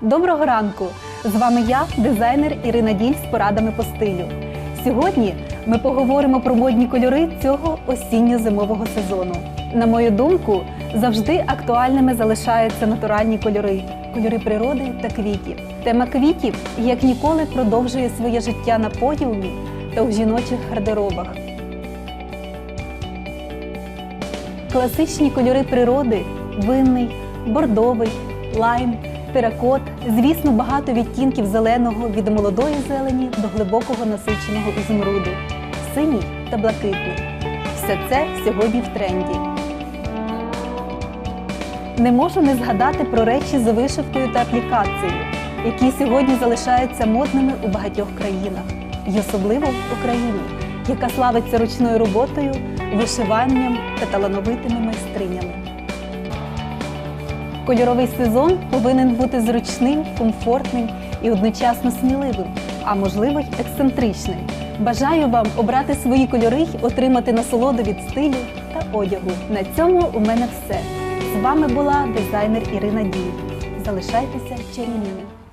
Доброго ранку! З вами я, дизайнер Ірина Діль з порадами по стилю. Сьогодні ми поговоримо про модні кольори цього осінньо-зимового сезону. На мою думку, завжди актуальними залишаються натуральні кольори, кольори природи та квітів. Тема квітів як ніколи продовжує своє життя на подіумі та у жіночих гардеробах. Класичні кольори природи винний, бордовий, лайм, теракот, звісно, багато відтінків зеленого від молодої зелені до глибокого насиченого ізумруду, синій та блакитний. Все це сьогодні в тренді. Не можу не згадати про речі з вишивкою та аплікацією, які сьогодні залишаються модними у багатьох країнах, і особливо в Україні, яка славиться ручною роботою, вишиванням та талановитими майстринями. Кольоровий сезон повинен бути зручним, комфортним і одночасно сміливим, а можливо й ексцентричним. Бажаю вам обрати свої кольори й отримати насолоду від стилю та одягу. На цьому у мене все. З вами була дизайнер Ірина Дій. Залишайтеся чарівними.